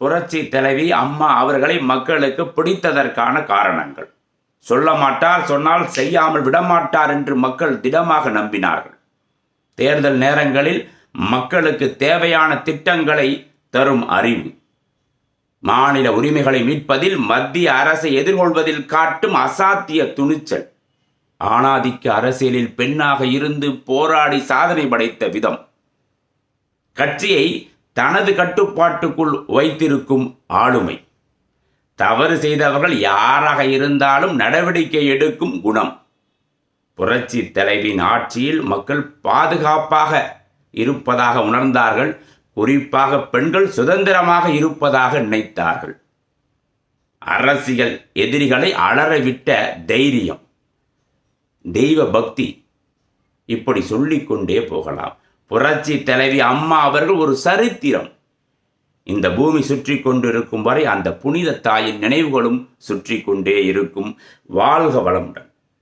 புரட்சி தலைவி அம்மா அவர்களை மக்களுக்கு பிடித்ததற்கான காரணங்கள். சொல்ல மாட்டார் சொன்னால் செய்யாமல் விடமாட்டார் என்று மக்கள் திடமாக நம்பினார்கள். தேர்தல் நேரங்களில் மக்களுக்கு தேவையான திட்டங்களை தரும் அறிவு. மாநில உரிமைகளை மீட்பதில் மத்திய அரசை எதிர்கொள்வதில் காட்டும் அசாத்திய துணிச்சல். ஆணாதிக்க அரசியலில் பெண்ணாக இருந்து போராடி சாதனை படைத்த விதம். கட்சியை தனது கட்டுப்பாட்டுக்குள் வைத்திருக்கும் ஆளுமை. தவறு செய்தவர்கள் யாராக இருந்தாலும் நடவடிக்கை எடுக்கும் குணம். புரட்சி தலைவின் ஆட்சியில் மக்கள் பாதுகாப்பாக இருப்பதாக உணர்ந்தார்கள். குறிப்பாக பெண்கள் சுதந்திரமாக இருப்பதாக நினைத்தார்கள். அரசியல் எதிரிகளை அலறவிட்ட தைரியம். தெய்வ பக்தி இப்படி சொல்லிக்கொண்டே போகலாம். புரட்சி தலைவி அம்மா அவர்கள் ஒரு சரித்திரம். இந்த பூமி சுற்றி கொண்டிருக்கும் வரை அந்த புனித தாயின் நினைவுகளும் சுற்றி கொண்டே இருக்கும். வாழ்க வளமுடன்.